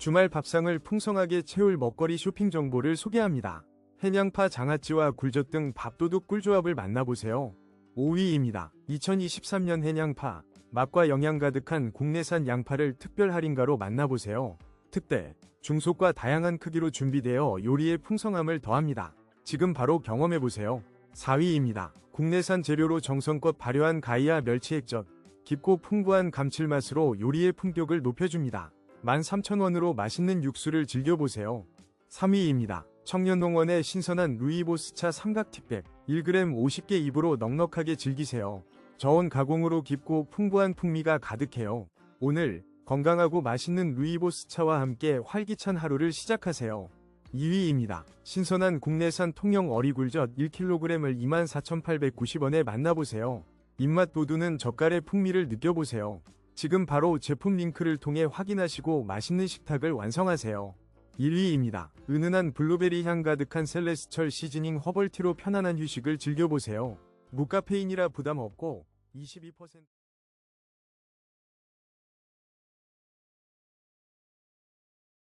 주말 밥상을 풍성하게 채울 먹거리 쇼핑 정보를 소개합니다. 해냥파, 장아찌와 굴젓 등 밥도둑 꿀조합을 만나보세요. 5위입니다. 2023년 해냥파, 맛과 영양 가득한 국내산 양파를 특별 할인가로 만나보세요. 특대, 중속과 다양한 크기로 준비되어 요리의 풍성함을 더합니다. 지금 바로 경험해보세요. 4위입니다. 국내산 재료로 정성껏 발효한 가이아 멸치 액젓, 깊고 풍부한 감칠맛으로 요리의 품격을 높여줍니다. 13,000원으로 맛있는 육수를 즐겨보세요. 3위입니다. 청년농원의 신선한 루이보스차 삼각티백 1g 50개 입으로 넉넉하게 즐기세요. 저온 가공으로 깊고 풍부한 풍미가 가득해요. 오늘 건강하고 맛있는 루이보스차와 함께 활기찬 하루를 시작하세요. 2위입니다. 신선한 국내산 통영 어리굴젓 1kg을 24,890원에 만나보세요. 입맛 돋우는 젓갈의 풍미를 느껴보세요. 지금 바로 제품 링크를 통해 확인하시고 맛있는 식탁을 완성하세요. 1위입니다. 은은한 블루베리 향 가득한 셀레스철 시즈닝 허벌티로 편안한 휴식을 즐겨보세요. 무카페인이라 부담 없고 22%